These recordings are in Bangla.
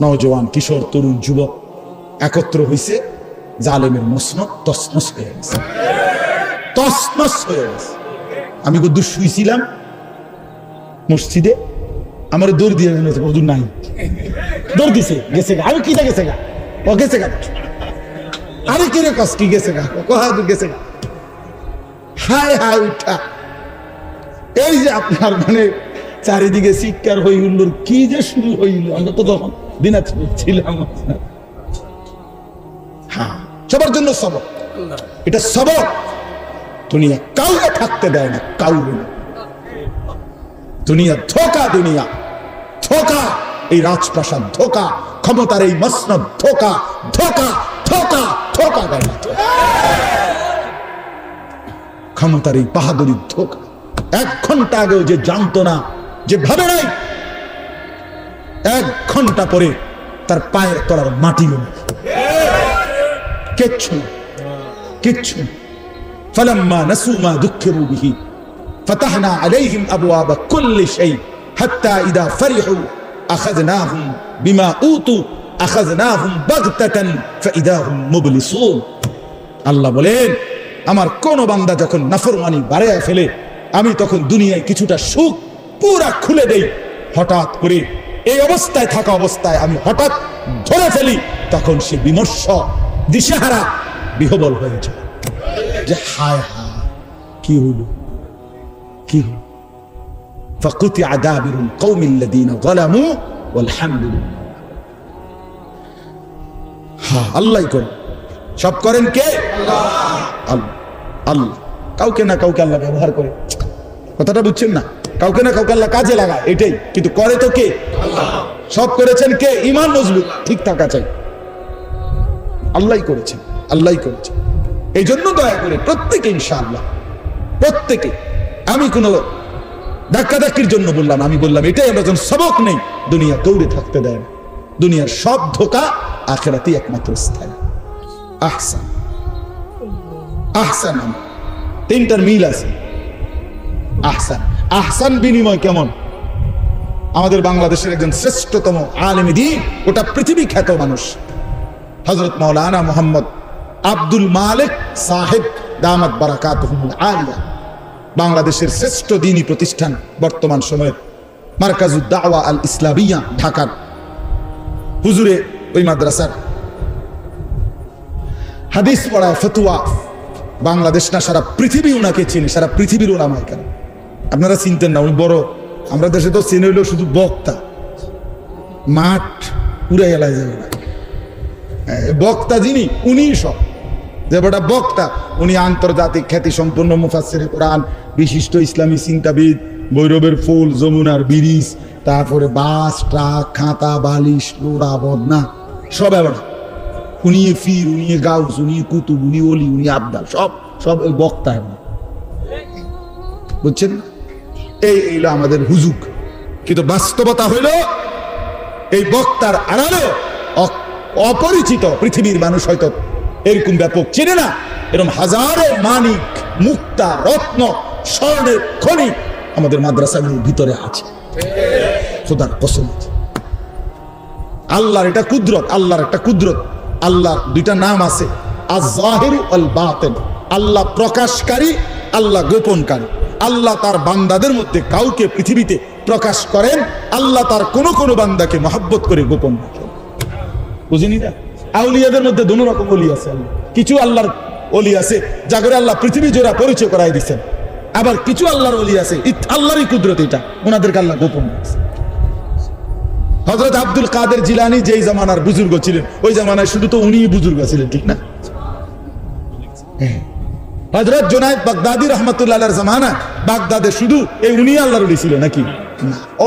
নওজওয়ান কিশোর, তরুণ, যুবক একত্র হইছে, জালেমের মসনদ তসনস হয়ে গেছে। তসনস হয়ে গেছে। আমি কদ্দূর শুইছিলাম মসজিদে, আমার দৌড় দিয়ে গেছে কদ্দূর নাই। দৌড় দিছে, গেছে গা। আমি কিটা গেছে গা? ও গেছে গা। আরে কিরে কস কি গেছে গা? কহা গেছে গা। হায় হায়, উঠা। এই যে আপনার মানে চারিদিকে চিৎকার হই উল্লুর কি যে শুরু হইল আমরা তো তখন ছিলাম। হ্যাঁ সবার জন্য সবক। এটা সবক। দুনিয়া কাউকে থাকতে দেয় না দুনিয়া ধোকা দুনিয়া ধোকা। এই রাজপ্রাসাদ ধোকা, ক্ষমতার এই মসনদ ধোকা ধোকা ধোকা ধোকা দেয় ক্ষমতার এই বাহাদুরির ধোকা। এক ঘণ্টা আগেও যে জানতো না, যে ভাবে নাই এক ঘন্টা পরে তার পায়ের তলার মাটি নেই কিচ্ছু না, কিচ্ছু না। فلما نسوا ما ذكروا به فتحنا عليهم ابواب كل شيء حتى اذا فرحوا اخذناهم بما اوتوا اخذناهم بغتة فاذا هم مبلسون আল্লাহ বলেন আমার কোন বান্দা যখন নাফরমানি বাড়াইয়া ফেলে আমি তখন দুনিয়ায় কিছুটা সুখ পুরা খুলে দেই হঠাৎ করে এই অবস্থায় থাকা অবস্থায় আমি হঠাৎ ধরে ফেলি, তখন সে বিমর্ষ, দিশেহারা, বিহবল হয়ে যায়। যে হায় হায়, কি হইল? কি হইল? হল ফকুতি আদাবিরুল কৌমিল্লাদিন গলামু আলহামদুলিল্লাহ হ্যাঁ الله يكون সব করেন কে? আল্লাহ। আল্লাহ। কাউকে না কাউকে আল্লাহ ব্যবহার করে। কথাটা বুঝছেন না? কাউকে না কাউকে আল্লাহ কাজে লাগায়, এটাই। কিন্তু করে তো কে? সব করেছেন কে? ইমান মজবুত ঠিক থাকা চাই। আল্লাহ করেছেন আল্লাহ করেছেন। এই জন্য দয়া করে প্রত্যেকে ইনশাআল্লাহ, প্রত্যেকে। আমি কোনো ধাক্কাধাক্কির জন্য বললাম, আমি বললাম, এটাই আমরা যখন সবক নেই, দুনিয়া দৌড়ে থাকতে দেয় না। দুনিয়ার সব ধোকা আখেরাতেই একমাত্র স্থায়ী। আহসান। আহসান। তিনটার মিল আছে। আহসান। আহসান বিনিময় কেমন? আমাদের বাংলাদেশের একজন শ্রেষ্ঠতম আলেম দিন, ওটা পৃথিবী খ্যাত মানুষ। হজরত মৌলানা মোহাম্মদ আব্দুল মালিক সাহেব দামাত বারাকাত আলিয়া। বাংলাদেশের শ্রেষ্ঠ দিনী প্রতিষ্ঠান বর্তমান সময়ের মার্কাজুদ দাওয়া আল ইসলামিয়া ঢাকার। হুজুরে, ওই মাদ্রাসার। হাদিস পড়ায় ফতুয়া। বাংলাদেশ না, সারা পৃথিবী ওনাকে চিনি, সারা পৃথিবীর ওলামাই কেন আপনারা চিনতেন না, উনি বড়। আমরা দেশে তো চিনে হইল শুধু বক্তা। মাঠ পুরে এলায় যাবে না। বক্তা যিনি উনি সব। যে বড় বক্তা, উনি আন্তর্জাতিক খ্যাতি সম্পন্ন মুফাসসির কোরআন, বিশিষ্ট ইসলামী চিন্তাবিদ, ভৈরবের ফুল, যমুনার ব্রিজ, তারপরে বাস, ট্রাক, খাতা, বালিশ, লোড়া, বদনা, সব এবার উনি ফির, উনি গাউস, উনি কুতুব, উনি অলি উনি আবদাল সব সব ওই বক্তা বুঝছেন? এই এইলো আমাদের হুজুক কিন্তু বাস্তবতা হইল, এই বক্তার আড়ালে অপরিচিত পৃথিবীর মানুষ হয়তো এরকম ব্যাপক চেনে না। এরকম হাজারো মানিক, মুক্তা, রত্ন, স্বর্ণের খনি আমাদের মাদ্রাসাগুলোর ভিতরে আছে। খোদার কসম। আল্লাহর এটা কুদরত, আল্লাহর একটা কুদরত। আল্লাহর দুইটা নাম আছে আল বাতেন আল্লাহ প্রকাশকারী, আল্লাহ গোপনকারী। আল্লাহ তার বান্দাদের মধ্যে কাউকে পৃথিবীতে প্রকাশ করেন, আল্লাহ তার কোন কোন বান্দাকে মহাব্বত করে গোপন রাখেন। বুঝিনি না আউলিয়াদের মধ্যে দোনো রকম অলি আছে কিছু আল্লাহর অলি আছে, যা করে আল্লাহ পৃথিবী জোড়া পরিচয় করাই দিচ্ছেন আবার কিছু আল্লাহর অলি আছে আল্লাহরই কুদরত এটা, ওনাদেরকে আল্লাহ গোপন রাখছে হজরত আব্দুল কাদের জিলানি যেই জামানার বুজুর্গ ছিলেন, ওই জামানায় শুধু তো উনিই বুজুর্গ ছিলেন, ঠিক না? হজরত জোনায়দ বাগদাদি রহমতুল্লাহ জামানা, বাগদাদে শুধু এই উনি আল্লাহর ছিল নাকি?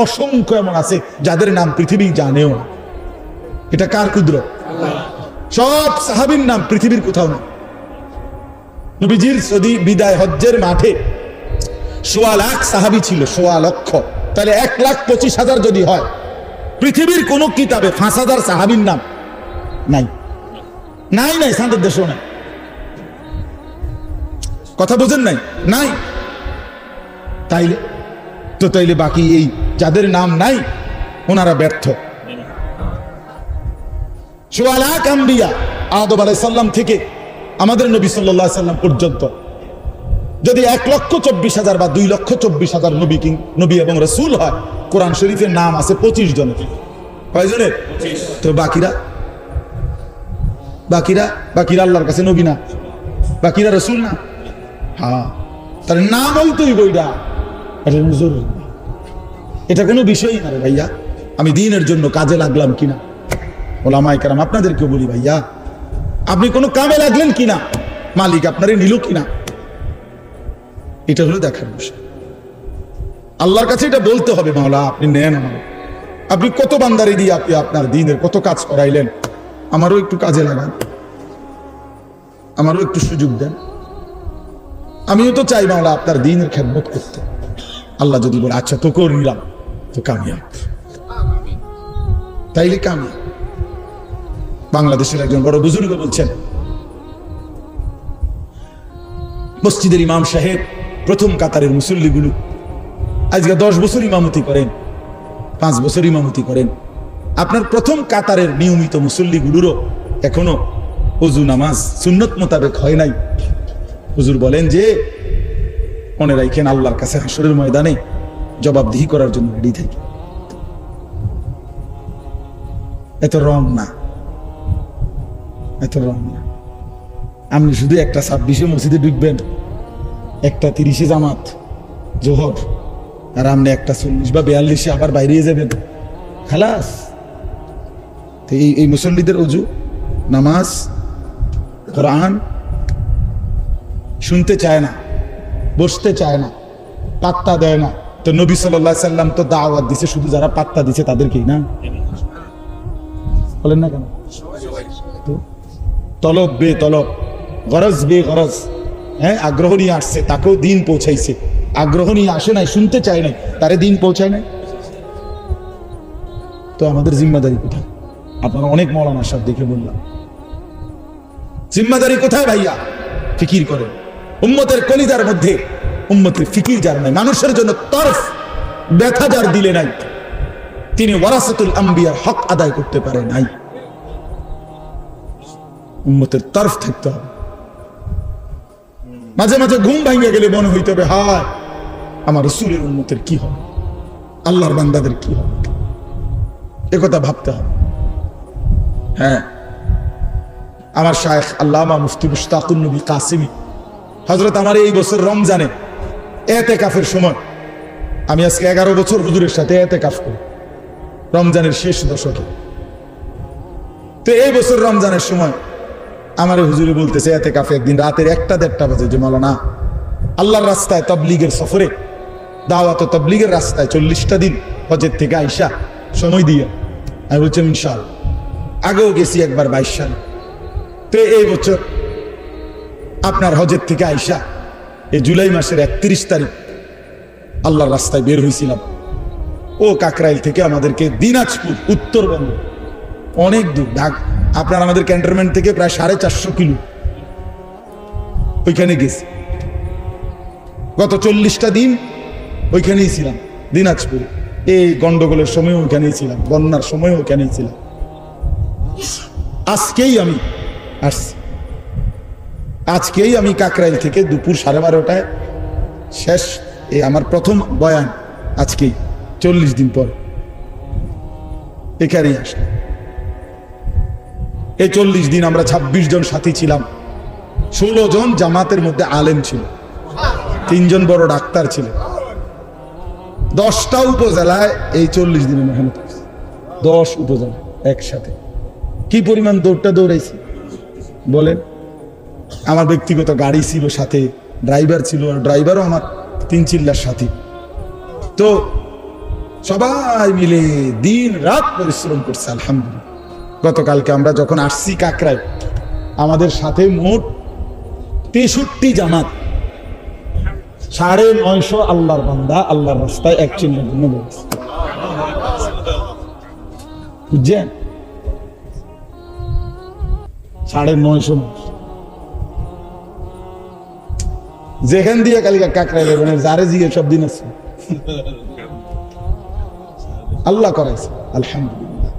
অসংখ্য এমন আছে যাদের নাম পৃথিবী জানেও না। এটা কার কুদরত? সব সাহাবীর নাম পৃথিবীর কোথাও না নবীজির সদি বিদায় হজ্জের মাঠে সোয়া লাখ সাহাবি ছিল, সোয়া লক্ষ, তাহলে এক লাখ পঁচিশ হাজার যদি হয়, পৃথিবীর কোন কিতাবে পাঁচ হাজার সাহাবির নাম নাই। নাই নাই, সাঁদের দেশেও নাই। কথা বোঝেন নাই? নাই। তাইলে তো তাইলে বাকি এই যাদের নাম নাই ওনারা ব্যর্থ। আদব থেকে আমাদের নবী সাল্লাহ সাল্লাম পর্যন্ত। যদি এক লক্ষ চব্বিশ হাজার বা দুই লক্ষ চব্বিশ হাজার নবী কিং নবী এবং রসুল হয় কোরআন শরীফের নাম আছে পঁচিশ জনের। কয়জনের তো বাকিরা? বাকিরা? বাকিরা আল্লাহর কাছে নবী না। বাকিরা রসুল না। তার নাম হইতই বইটা এটা জরুরি না। এটা কোনো বিষয়ই না রে ভাইয়া। আমি দিনের জন্য কাজে লাগলাম কিনা? ওলামাই কারাম আপনাদেরকে বলি ভাইয়া, আপনি কোনো কামে লাগলেন কিনা? মালিক আপনারই নিল কিনা? এটা হলো দেখার বিষয়। আল্লাহর কাছে এটা বলতে হবে, মাওলা, আপনি নেন আমার আপনি কত বান্দারি দিয়ে আপনি আপনার দিনের কত কাজ করাইলেন? আমারও একটু কাজে লাগান। আমারও একটু সুযোগ দেন। আমিও তো চাই মাওলা আপনার দিনের খেদমত করতে। আল্লাহ যদি বলে আচ্ছা তো করলাম তো কামিয়াব। তাইলে কামিয়াব। বাংলাদেশের একজন বড় বুজুর্গ বলছেন, মসজিদের ইমাম সাহেব প্রথম কাতারের মুসল্লিগুলো। আজকে দশ বছর ইমামতি করেন, পাঁচ বছর ইমামতি করেন। আপনার প্রথম কাতারের নিয়মিত মুসল্লিগুলোরও এখনও অজু নামাজ, সুন্নত মোতাবেক হয় নাই। হুজুর বলেন যে, মনে রাখেন আল্লাহর কাছে হাসরের ময়দানে জবাবদিহি করার জন্য রেডি থাকি। এত রং না। এত রং না। আপনি শুধু একটা ছাব্বিশে মসজিদে ঢুকবেন, একটা তিরিশে জামাত, জোহর, আর আপনি একটা চল্লিশ বা বিয়াল্লিশে আবার বাইরে যাবেন। খালাস। এই এই মুসল্লিদের অজু, নামাজ, কোরআন শুনতে চায় না, বসতে চায় না, পাত্তা দেয় না। তো নবী সাল্লাহ সাল্লাম তো দাওয়াত দিছে, শুধু যারা পাত্তা দিছে তাদেরকেই না? বলেন না কেন? তলব বে তলব, গরজ বে গরজ হ্যাঁ আগ্রহ নিয়ে আসছে, তাকেও দিন পৌঁছাইছে। আগ্রহ নিয়ে আসে নাই, শুনতে চায় নাই, তারে দিন পৌঁছায় নাই? তো আমাদের জিম্মাদারি কোথায়? আপনারা অনেক মৌলানা সাহেব দেখে বললাম। জিম্মাদারি কোথায় ভাইয়া? ফিকির করেন। উম্মতের কলিদার মধ্যে উম্মতের ফিকির যার নাই, মানুষের জন্য তরফ ব্যথা যার দিলে নাই, তিনি ওয়ারাসাতুল আম্বিয়ার হক আদায় করতে পারে নাই। উম্মতের তরফ থাকতে হবে। মাঝে মাঝে ঘুম ভাঙিয়ে গেলে মনে হইতে হবে, হায়, আমার রসুলের উন্মতের কি হবে? আল্লাহর বান্দাদের কি হবে? একথা ভাবতে হবে। হ্যাঁ আমার শায়েখ আল্লামা মুফতি মুশতাকুন নবী কাসিমি হজরত আমার এই বছর রমজানে এতে কাফের সময় আমি আজকে এগারো বছর হুজুরের সাথে এতে কাফ করি। রমজানের শেষ দশকে। তো এই বছর রমজানের সময় আমার হুজুরে বলতেছে এতে কাফে একদিন রাতের একটা দেড়টা বাজে যে মালানা আল্লাহর রাস্তায় তবলিগের সফরে, দাওয়াত তবলিগের রাস্তায় চল্লিশটা দিন হজের থেকে আইসা সময় দিয়ে আমি বলছি ইনশাল আগেও গেছি একবার বাইশ সাল। তো এই বছর আপনার হজের থেকে আইসা এই জুলাই মাসের একত্রিশ তারিখ আল্লাহর রাস্তায় বের হয়েছিলাম ও কাকরাইল থেকে আমাদেরকে দিনাজপুর, উত্তরবঙ্গ, অনেক দূর। ঢাক আপনার আমাদের ক্যান্টনমেন্ট থেকে প্রায় সাড়ে চারশো কিলো। ওইখানে গেছি। গত চল্লিশটা দিন ওইখানেই ছিলাম, দিনাজপুরে। এই গন্ডগোলের সময় ওইখানেই ছিলাম, বন্যার সময় ওইখানেই ছিলাম। আজকেই আমি আসছি। আজকেই আমি কাকরাইল থেকে দুপুর সাড়ে বারোটায় শেষ। এই আমার প্রথম বয়ান আজকেই, চল্লিশ দিন পর। এখানেই আসলাম। এই চল্লিশ দিন আমরা ২৬ জন সাথী ছিলাম। ষোলো জন জামাতের মধ্যে আলেম ছিল। তিনজন বড় ডাক্তার ছিল। দশটা উপজেলায় এই চল্লিশ দিনে মেহনত দশ উপজেলা একসাথে। কি পরিমাণ দৌড়টা দৌড়াইছি? বলেন। আমার ব্যক্তিগত গাড়ি ছিল সাথে ড্রাইভার ছিল আর ড্রাইভারও আমার তিন চিল্লার সাথী। তো সবাই মিলে দিন রাত পরিশ্রম করছে, আলহামদুলিল্লাহ। গতকালকে আমরা যখন আসছি কাকরায় আমাদের সাথে মোট তেষট্টি জামাত। সাড়ে নয়শো আল্লাহর বান্দা, আল্লাহর রাস্তায় এক চিহ্নের জন্য বুঝছেন? সাড়ে নয়শো মানুষ। যেখান দিয়ে কালিকা কাকরাই মানে যারে জিয়ে সব দিন আছে। আল্লাহ করাইছে, আলহামদুলিল্লাহ।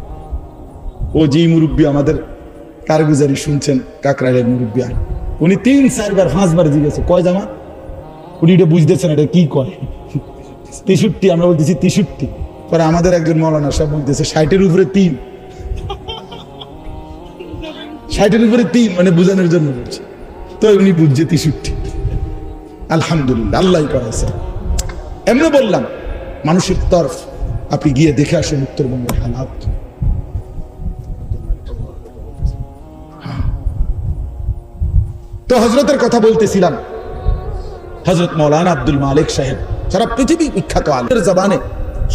ও যেই মুরব্বী আমাদের কারগুজারি শুনছেন কাকরাইলের মুরব্বী আর। উনি তিন, চারবার, পাঁচবার জিজ্ঞেছে কয় জামা উনি এটা বুঝতেছেন, এটা কি কয়? তেষট্টি, আমরা বলতেছি তেষট্টি। পরে আমাদের একজন মৌলানা সাহেব বলতেছে, ষাটের উপরে তিন। ষাটের উপরে তিন মানে বোঝানোর জন্য বলছে। তো উনি বুঝছে তেষট্টি। আলহামদুলিল্লাহ আল্লাহ করাইছে এমনি বললাম, মানুষের তরফ, আপনি গিয়ে দেখে আসেন উত্তরবঙ্গের হালাত। তো হজরতের কথা বলতেছিলাম। হজরত মৌলানা আব্দুল মালিক সাহেব, সারা পৃথিবী বিখ্যাত আলের জবানে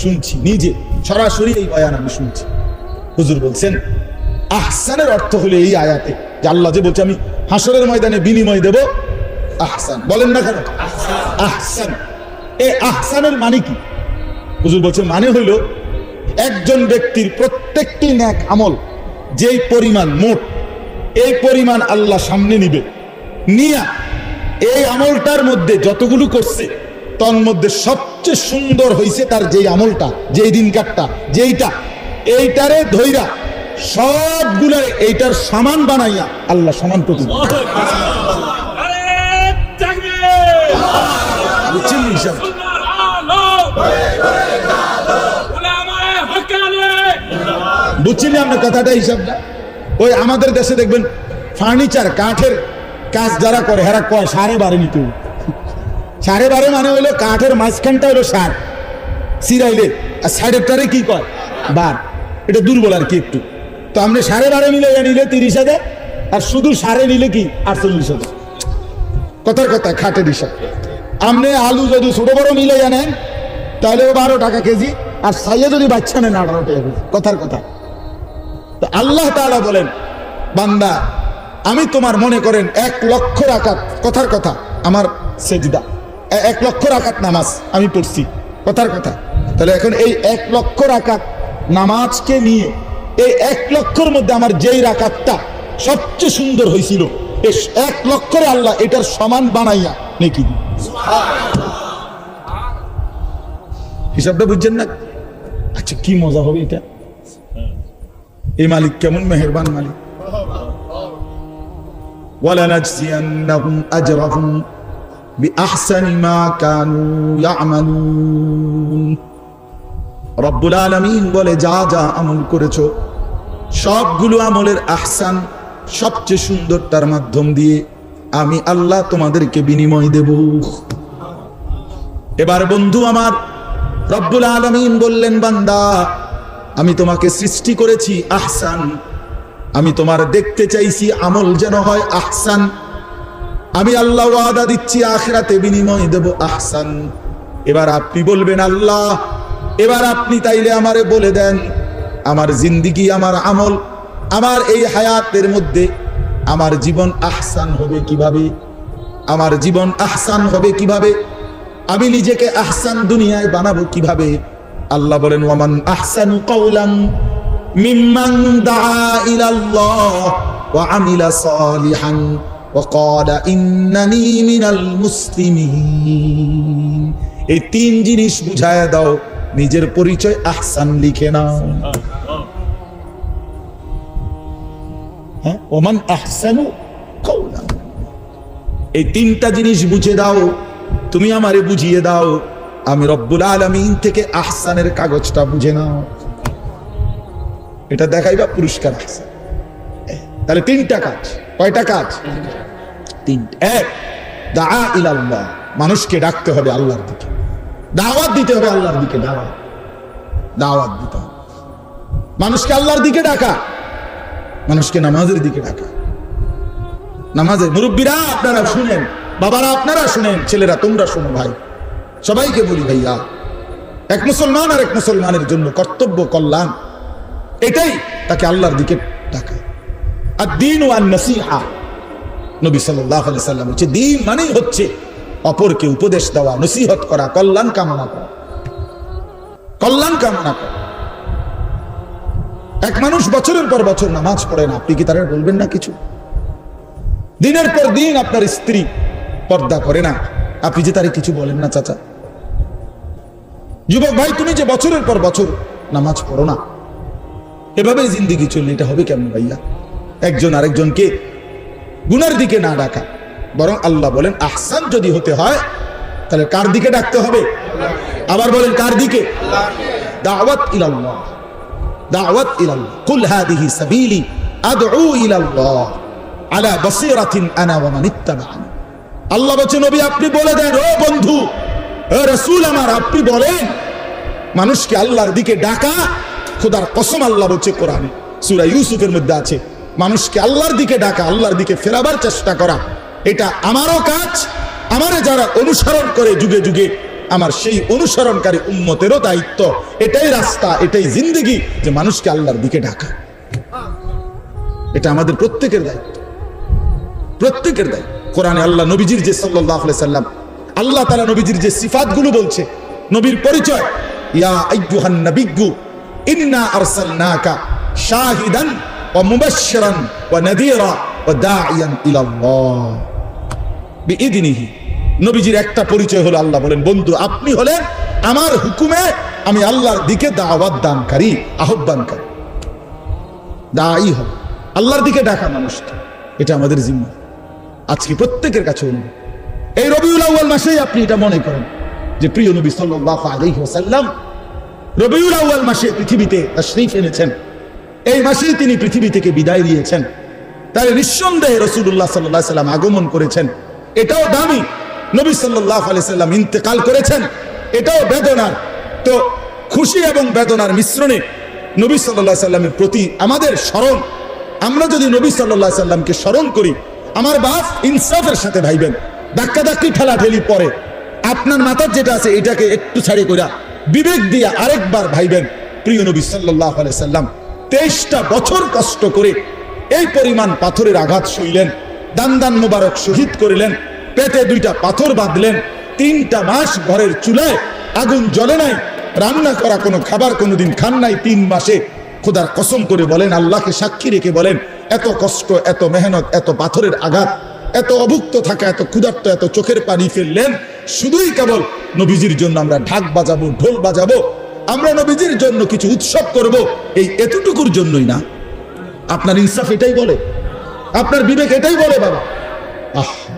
শুনছি, নিজে, সরাসরি এই বয়ান আমি শুনছি। হুজুর বলছেন, আহসানের অর্থ হলো এই আয়াতে, যে আল্লাহ যে বলছে, আমি হাসরের ময়দানে বিনিময় দেব আহসান। বলেন না কেন? আহসান। এই আহসানের মানে কি? হুজুর বলছে মানে হইল একজন ব্যক্তির প্রত্যেকটি ন্যাক আমল যেই পরিমাণ মোট, এই পরিমাণ আল্লাহ সামনে নিবে। নিয়া এই আমলটার মধ্যে যতগুলো করছে, তন মধ্যে সবচেয়ে সুন্দর হইছে তার যেই আমলটা, যেই দিনকারটা যেইটা। এইটারে ধৈরা সবগুলা এইটার সমান বানাইয়া আল্লাহ সমান প্রতিদান আরে জাগবে বুঝছেন হিসাব উলামায়ে হকানে বুঝছেন আপনার কথাটা, হিসাবটা? ওই আমাদের দেশে দেখবেন ফার্নিচার কাঠের কাজ যারা করে, হেরা কয় সাড়ে বারে নিতে। সাড়ে বারে মানে হইল কাঠের মাঝখানটা হইল সার। সিরাইলে, আর সাইডেরটারে কি কয়? বার। এটা দুর্বল আর কি একটু। তো আপনি সাড়ে বারে নিলে নিলে তিরিশ হাজার, আর শুধু সাড়ে নিলে কি, আটচল্লিশ হাজার। কথার কথা, খাটের হিসাব। আপনি আলু যদি ছোট বড় মিলে জানেন তাহলে বারো টাকা কেজি, আর সাইয়ে যদি বাচ্চা নেন, আঠারো টাকা কথার কথা। তো আল্লাহ তাআলা বলেন, বান্দা, আমি তোমার মনে করেন এক লক্ষ রাকাত, কথার কথা, আমার সেজদা। এক লক্ষ রাকাত নামাজ আমি পড়ছি, কথার কথা। তাহলে এখন এই এক লক্ষ রাকাত নামাজকে নিয়ে, এই এক লক্ষর মধ্যে আমার যেই রাকাতটা সবচেয়ে সুন্দর হয়েছিল এক লক্ষরে আল্লাহ এটার সমান বানাইয়া নেকি। হিসাবটা বুঝছেন না? আচ্ছা কি মজা হবে এটা? এই মালিক কেমন মেহেরবান মালিক ولنجزينهم أجرهم بأحسن ما كانوا يعملون রব্বুল আলমিন বলে যা যা আমল করেছো সবগুলো আমলের আহসান সবচেয়ে সুন্দর তার মাধ্যম দিয়ে আমি আল্লাহ তোমাদেরকে বিনিময় দেব এবার বন্ধু আমার রব্বুল আলমিন বললেন বান্দা আমি তোমাকে সৃষ্টি করেছি আহসান। আমি তোমার দেখতে চাইছি আমল যেন হয় আহসান। আমি আল্লাহ ওয়াদা দিচ্ছি আখরাতে বিনিময় দেব আহসান। এবার আপনি বলবেন, আল্লাহ, এবার আপনি তাইলে আমারে বলে দেন, আমার জিন্দিগি, আমার আমল, আমার এই হায়াতের মধ্যে আমার জীবন আহসান হবে কীভাবে? আমার জীবন আহসান হবে কীভাবে? আমি নিজেকে আহসান দুনিয়ায় বানাবো কীভাবে? আল্লাহ বলেন, ওয়ামান আহসানু কাউলান মিম্মান দাআ ইলাল্লাহ ওয়া আমিলা সালিহান ওয়া ক্বালা ইন্নানি মিনাল মুসলিমিন। এই তিন জিনিস বুঝায় দাও, নিজের পরিচয় আহসান লিখে নাও। হ্যাঁ ওমান আহসানু কাউলান এই তিনটা জিনিস বুঝে দাও, তুমি আমারে বুঝিয়ে দাও। আমি রব্বুল আলমিন থেকে আহসানের কাগজটা বুঝে নাও। এটা দেখাইবা পুরস্কার আহসান তাহলে তিনটা কাজ। কয়টা কাজ? এক মানুষকে ডাকতে হবে আল্লাহর দিকে। দাওয়াত দিতে হবে আল্লাহর দিকে, দাওয়াত। দাওয়াত দিতে হবে। মানুষকে আল্লাহর দিকে ডাকা। মানুষকে নামাজের দিকে ডাকা। নামাজে মুরব্বীরা আপনারা শুনেন, বাবারা আপনারা শুনেন, ছেলেরা তোমরা শোনো ভাই। সবাইকে বলি ভাইয়া, এক মুসলমান আর এক মুসলমানের জন্য কর্তব্য কল্যাণ, এটাই তাকে আল্লাহর দিকে ডাকা আর দিন ও নসিহা, নবী সাল্লাহ দিন মানেই হচ্ছে অপরকে উপদেশ দেওয়া করা, কল্যাণ কল্যাণ এক মানুষ বছরের পর বছর নামাজ পড়ে না, আপনি কি তারা বলবেন না কিছু? দিনের পর দিন আপনার স্ত্রী পর্দা করে না, আপনি যে তারে কিছু বলেন না, চাচা। যুবক ভাই, তুমি যে বছরের পর বছর নামাজ পড়ো না এভাবে জিন্দিগি চললে এটা হবে কেমন ভাইয়া? একজন আরেকজনকে গুনার দিকে না ডাকা, বরং আল্লাহ বলেন, আহসান যদি হতে হয়, তাহলে কার দিকে ডাকতে হবে? আবার বলেন, কার দিকে? দাওয়াত ইলাল্লাহ দাওয়াত ইলাল্লাহ, কুল হাদিহি সাবিলি আদউ ইলাল্লাহ, আলা বাসীরাতিন আনা ওয়া আল্লাহ বলছে, নবী, আপনি বলে দেন, ও বন্ধু রাসূল আমার, আপনি বলেন, মানুষকে আল্লাহর দিকে ডাকা, খোদার কসম আল্লাহ বলছে কোরআনে। সূরা ইউসুফের মধ্যে আছে, মানুষকে আল্লাহর দিকে ডাকা, আল্লাহর দিকে ফেরাবার চেষ্টা করা। এটা আমারও কাজ, আমারে যারা অনুসরণ করে যুগে যুগে, আমার সেই অনুসরণকারী উম্মতেরও দায়িত্ব। এটাই রাস্তা, এটাই জিন্দগি যে মানুষকে আল্লাহর দিকে ডাকা। এটা আমাদের প্রত্যেকের দায়িত্ব। প্রত্যেকের দায়িত্ব। কোরআনে আল্লাহ নবীজির যে সাল্লাহ সাল্লাম আল্লাহ তালা নবীজির যে সিফাতগুলো বলছে, নবীর পরিচয় একটা পরিচয় হলো আল্লাহ বলেন, বন্ধু, আপনি হলেন আমার হুকুমে আমি আল্লাহর দিকে দাওয়াত দানকারী আহ্বানকারী দায়ী হবে। আল্লাহর দিকে ডাকা মানুষকে এটা আমাদের জিম্মা। আজকে প্রত্যেকের কাছে অনুরোধ। এই রবিউল আউ্য়াল মাসেই আপনি এটা মনে করেন যে প্রিয় নবী সাল্লাল্লাহু আলাইহি ওয়াসাল্লাম রবিউল আউ্য়াল মাসে পৃথিবীতে তাশরীফ এনেছেন। এই মাসেই তিনি পৃথিবী থেকে বিদায় দিয়েছেন তাহলে নিঃসন্দেহে রসুল্লাহ সাল্লাহ সাল্লাম আগমন করেছেন। এটাও দামি। নবী সাল্লাহ আলাইহি সাল্লাম ইন্তেকাল করেছেন। এটাও বেদনার। তো খুশি এবং বেদনার মিশ্রণে নবী সাল্লাহ সাল্লামের প্রতি আমাদের স্মরণ। আমরা যদি নবী সাল্লাহ সাল্লামকে স্মরণ করি, আমার বাপ ইনসাফের সাথে ভাইবেন। ধাক্কা ধাক্কি ঠেলা ঠেলি পরে। আপনার মাথার যেটা আছে, এটাকে একটু ছাড়ি কইরা বিবেক দিয়া আরেকবার ভাইবেন, প্রিয় নবী সাল্লাহ সাল্লাম, তেইশটা বছর কষ্ট করে এই পরিমাণ পাথরের আঘাত শুইলেন দান দান মোবারক শহীদ করিলেন, পেটে দুইটা পাথর বাঁধলেন, তিনটা মাস ঘরের চুলায় আগুন জ্বলে নাই, রান্না করা কোনো খাবার কোনোদিন খান নাই, তিন মাসে খোদার কসম করে বলেন, আল্লাহকে সাক্ষী রেখে বলেন, এত কষ্ট, এত মেহনত, এত পাথরের আঘাত এত অভুক্ত থাকা, এত ক্ষুধার্ত, এত চোখের পানি ফেললেন। শুধুই কেবল নবীজির জন্য আমরা ঢাক বাজাবো, ঢোল বাজাবো, আমরা নবীজির জন্য কিছু উৎসব করব, এই এতটুকুর জন্যই না। আপনার ইনসাফ এটাই বলে। আপনার বিবেক এটাই বলে বাবা। আহ।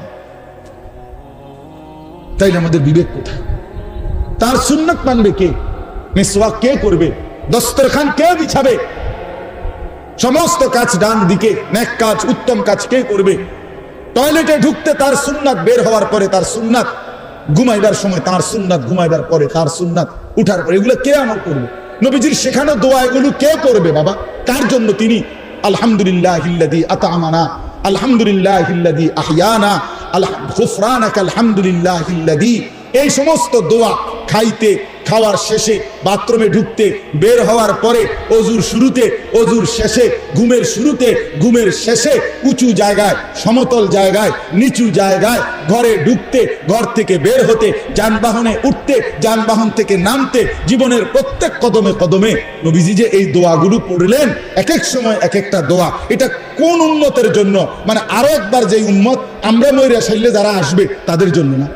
তাইলে আমাদের বিবেক কোথায়? তার সুন্নত মানবে কে? মিসওয়াক কে করবে? দস্তরখান কে বিছাবে? সমস্ত কাজ ডান দিকে নেক কাজ, উত্তম কাজ কে করবে? টয়লেটে ঢুকতে তার সুন্নাত বের হওয়ার পরে তার সুন্নাত ঘুমাইবার সময় তার সুন্নাত ঘুমাইবার পরে তার সুন্নাত উঠার পরে এগুলো কে আমার করবে? নবীজির শেখানো দোয়া এগুলো কে করবে বাবা? কার জন্য তিনি? আলহামদুলিল্লাহ হিল্লাদি আতামানা আলহামদুলিল্লাহ হিল্লাদি আহিয়ানা আলহাম গুফরানাকা আলহামদুলিল্লাহ হিল্লাদি এই সমস্ত দোয়া খাইতে, খাওয়ার শেষে, বাথরুমে ঢুকতে, বের হওয়ার পরে, অজুর শুরুতে, অজুর শেষে, ঘুমের শুরুতে, ঘুমের শেষে, উঁচু জায়গায়, সমতল জায়গায়, নিচু জায়গায়, ঘরে ঢুকতে, ঘর থেকে বের হতে, যানবাহনে উঠতে, যানবাহন থেকে নামতে, জীবনের প্রত্যেক কদমে কদমে নবীজি যে এই দোয়াগুলো পড়লেন এক এক সময় এক একটা দোয়া, এটা কোন উন্মতের জন্য? মানে আরও একবার যে উন্মত আমরা ময়রা সাইলে যারা আসবে, তাদের জন্য না।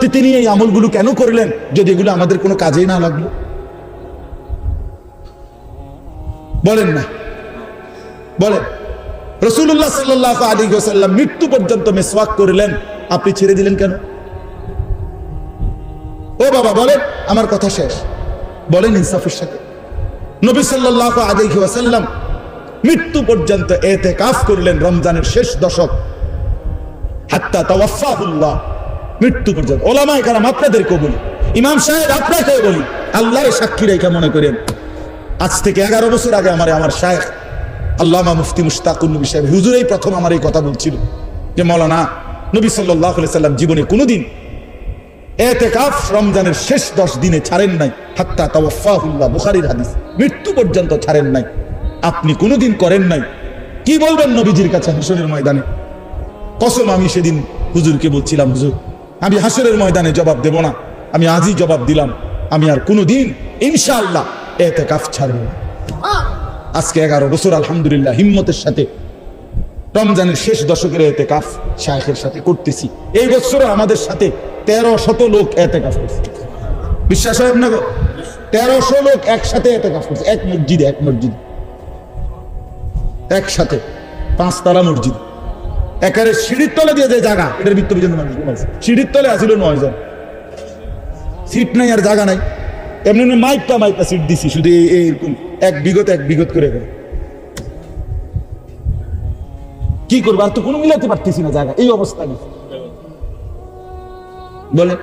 তো তিনি এই আমলগুলো কেন করলেন? যদি এগুলো আমাদের কোনো কাজেই না লাগল। বলেন না। বলেন। রসুল্লাহ সাল্লাহ আলী গোসাল্লাম মৃত্যু পর্যন্ত মেসওয়াক করলেন। আপনি ছেড়ে দিলেন কেন? ও বাবা, বলেন, আমার কথা শেষ। বলেন ইনসাফের সাথে। নবী সাল্লাহ আলী ওয়াসাল্লাম মৃত্যু পর্যন্ত এতে কাফ করলেন রমজানের শেষ দশক। হাত্তা তাওয়াফাহুল্লাহ মৃত্যু পর্যন্ত। ওলামায় কারাম আপনাদেরকেও বলি। ইমাম সাহেব আপনাকেও বলি। আল্লাহর সাক্ষী রেখে মনে করেন, আজ থেকে এগারো বছর আগে আমার আমার শায়েখ আল্লামা মুফতি মুশতাকুল নবী সাহেব হুজুরেই প্রথম আমার এই কথা বলছিল যে, মৌলানা, নবী সাল্লাহ সাল্লাম জীবনে কোনোদিন এতে কাফ রমজানের শেষ দশ দিনে ছাড়েন নাই। হাত্তা তাওয়াফাহুল্লাহ বুখারির হাদিস। মৃত্যু পর্যন্ত ছাড়েন নাই। আপনি কোনোদিন করেন নাই। কি বলবেন নবীজির কাছে হাসনের ময়দানে? কসম আমি সেদিন হুজুরকে বলছিলাম, হুজুর আমি হাসরের ময়দানে জবাব দেব না। আমি আজই জবাব দিলাম। আমি আর কোনোদিন, ইনশাআল্লাহ এতে কাফ ছাড়ব না। আজকে এগারো বছর, আলহামদুলিল্লাহ, হিম্মতের সাথে রমজানের শেষ দশকের এতে কাফ শাহের সাথে করতেছি। এই বছরও আমাদের সাথে তেরো শত লোক এতে কাফ করছে। বিশ্বাস হয় আপনাকে? তেরোশো লোক একসাথে এতে কাজ করছে। এক মসজিদে, এক মসজিদ। একসাথে, পাঁচতলা মসজিদ। একেবারে সিঁড়ির তলে দিয়ে যে জায়গা, এটার ভিত্তি পর্যন্ত মানুষ সিঁড়ির তলে আসিল নয় জন সিট নাই, আর জায়গা নাই। এমনি এমনি মাইকটা মাইকটা সিট দিছি, শুধু এইরকম এক বিগত এক বিগত করে করে। কি করব? আর তো কোনো মিলাতে পারতেছি না জায়গা, এই অবস্থা নেই। বলে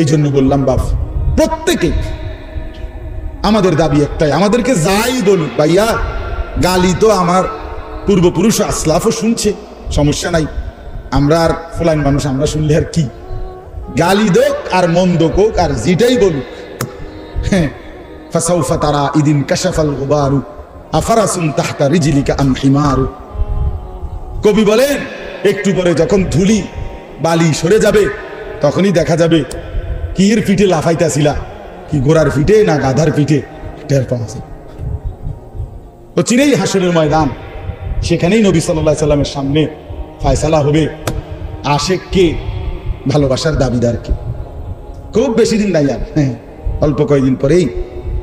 এই জন্য বললাম, বাপ, প্রত্যেকে আমাদের দাবি একটাই, আমাদেরকে যাই বলুক, ভাইয়া, গালি তো আমার। পূর্বপুরুষ আসলাফও শুনছে, সমস্যা নাই। আমরা আর ফলাইন মানুষ, আমরা শুনলে আর কি? গালি দোক আর মন্দ কোক আর যেটাই বলুক। হ্যাঁ ফাসাউফা তারা ইদিন কাশাফাল আফারাসুন তাহতা রিজিলিকা আম হিমারু। কবি বলেন, একটু পরে যখন ধুলি বালি সরে যাবে, তখনই দেখা যাবে কি এর পিঠে লাফাইতাছিলা? কি ঘোড়ার পিঠে না গাধার পিঠে টের পাওয়া যায়। তো হাসরের ময়দান। সেখানেই নবী সাল্লাহ সাল্লামের সামনে ফায়সালা হবে। আশেক কে? ভালোবাসার দাবিদার কে? খুব বেশি দিন নাই আর। হ্যাঁ অল্প কয়েকদিন পরেই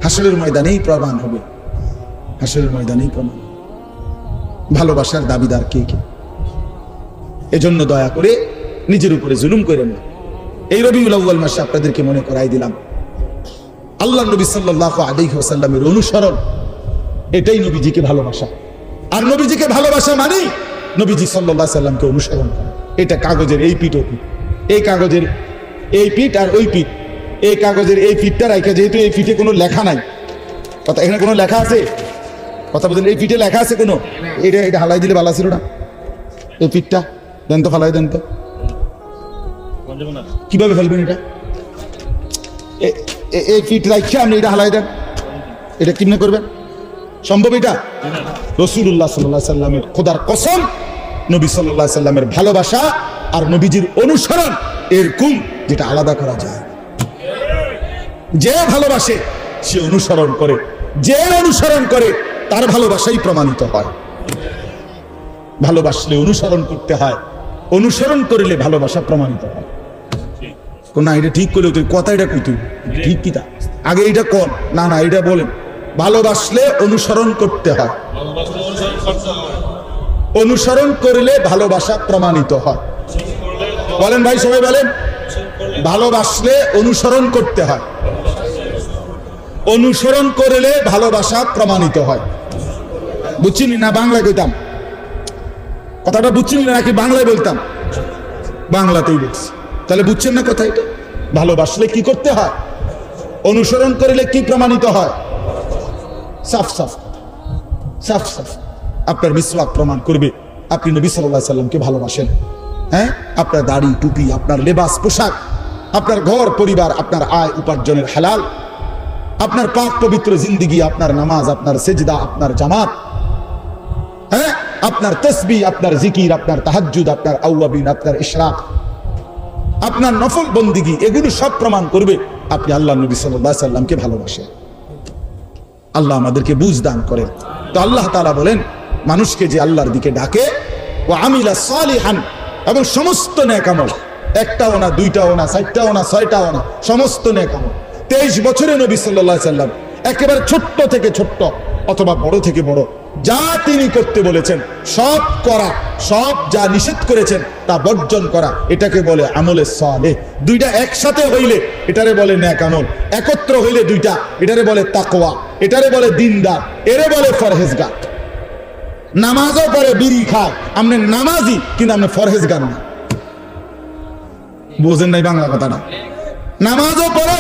হাসরের ময়দানেই প্রমাণ হবে। হাসরের ময়দানেই প্রমাণ ভালোবাসার দাবিদার কে কে? এজন্য দয়া করে নিজের উপরে জুলুম করেন না। এই রবিউল আউ্বাল মাসে আপনাদেরকে মনে করাই দিলাম, আল্লাহ নবী সাল্লাহ আলাইহি ওয়াসাল্লামের অনুসরণ, এটাই নবীজিকে ভালোবাসা। আর নবীজিকে ভালোবাসা মানে নবীজি সাল্লাহ সাল্লামকে অনুসরণ করা। এটা কাগজের এই পিঠ ও পিঠ এই কাগজের এই পিঠ আর ওই পিঠ। এই কাগজের এই পিঠটা রাখা যেহেতু এই পিঠে কোনো লেখা নাই। কথা, এখানে কোনো লেখা আছে? কথা বলছেন, এই পিঠে লেখা আছে কোনো? এটা এটা হালাই দিলে ভালো ছিল না। এই পিঠটা, দেন তো, ফালাই দেন তো। কীভাবে ফেলবেন এটা? এই পিঠ রাখছে আপনি, এটা হালাই দেন। এটা কিমনে করবেন? সম্ভব এটা? রসুল্লাহ সাল্লাহ সাল্লামের খোদার কসম, নবী সাল্লাহ সাল্লামের ভালোবাসা আর নবীজির অনুসরণ এরকম যেটা আলাদা করা যায়। যে ভালোবাসে, সে অনুসরণ করে। যে অনুসরণ করে, তার ভালোবাসাই প্রমাণিত হয়। ভালোবাসলে অনুসরণ করতে হয়, অনুসরণ করলে ভালোবাসা প্রমাণিত হয়। না, এটা ঠিক করলে তুই কথা এটা কই তুই? ঠিক কিতা আগে এটা কর। না না এটা বলেন। ভালোবাসলে অনুসরণ করতে হয়। অনুসরণ করলে ভালোবাসা প্রমাণিত হয়। বলেন ভাই, সবাই বলেন, ভালোবাসলে অনুসরণ করতে হয়। অনুসরণ করলে ভালোবাসা প্রমাণিত হয়। বুঝছিনি না? বাংলায় কইতাম। কথাটা বুঝছিনি না নাকি বাংলায় বলতাম? বাংলাতেই বলছি। তাহলে বুঝছেন না কথা এটা ভালোবাসলে কি করতে হয়? অনুসরণ করলে কি প্রমাণিত হয়? সাফ সাফ। সাফ সাফ। আপনার মিসওয়াক প্রমাণ করবে। আপনি নবী সাল্লাহ সাল্লামকে ভালোবাসেন। হ্যাঁ? আপনার দাড়ি, টুপি, আপনার লেবাস, পোশাক, আপনার ঘর, পরিবার, আপনার আয়, উপার্জনের হালাল, আপনার পাক, পবিত্র জিন্দিগি, আপনার নামাজ, আপনার সেজদা, আপনার জামাত হ্যাঁ? আপনার তসবি আপনার জিকির, আপনার তাহাজ্জুদ, আপনার আউয়াবিন, আপনার ইশরাক, আপনার নফল বন্দিগি এগুলি সব প্রমাণ করবে। আপনি আল্লাহ নবী সাল্লাহ সাল্লামকে ভালোবাসেন। আল্লাহ আমাদেরকে বুঝ দান করেন। তো আল্লাহ তাআলা বলেন, মানুষকে যে আল্লাহর দিকে ডাকে ও আমিলা সালিহান, এবং সমস্ত নেকামল একটাও না, দুইটাও না, চারটাও না, ছয়টাও না, সমস্ত নেকামল তেইশ বছরে নবী সাল্লাহ সাল্লাম একেবারে ছোট্ট থেকে ছোট্ট অথবা বড় থেকে বড় যা তিনি করতে বলেছেন, সব করা, সব যা নিষেধ করেছেন, তা বর্জন করা, এটাকে বলে আমলে সালে দুইটা একসাথে হইলে, এটারে বলে ন্যাক আমল একত্র হইলে দুইটা, এটারে বলে তাকওয়া। এটারে বলে দিনদার, এরে বলে ফরহেজগার। নামাজও পরে বিড়ি খায়, আপনি নামাজি, কিন্তু আপনি ফরহেজগার না। বোঝেন নাই বাংলা কথাটা? নামাজও পড়ে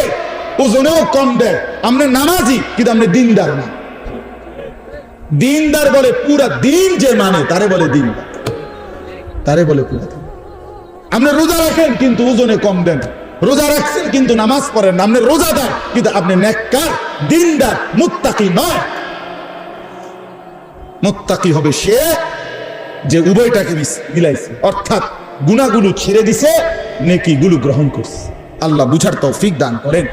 ওজনেও কম দেয়, আপনি নামাজি, কিন্তু আপনি দিনদার না। দিনদার বলে পুরা দিন যে মানে তারে বলে দিনদার। তারে বলে পুরা দিন। আপনি রোজা রাখেন, কিন্তু ওজনে কম দেন। রোজা রাখছেন কিন্তু নামাজ পড়েন না। আপনি রোজাদার কিন্তু আপনি নেককার, দিনদার, মুত্তাকি নয়। মুত্তাকি হবে সে যে উভয়টাকে মিলাইছে। অর্থাৎ গুণাগুলো ছেড়ে দিছে, নেকিগুলো গ্রহণ করছে। আল্লাহ বুঝার তৌফিক দান করেন।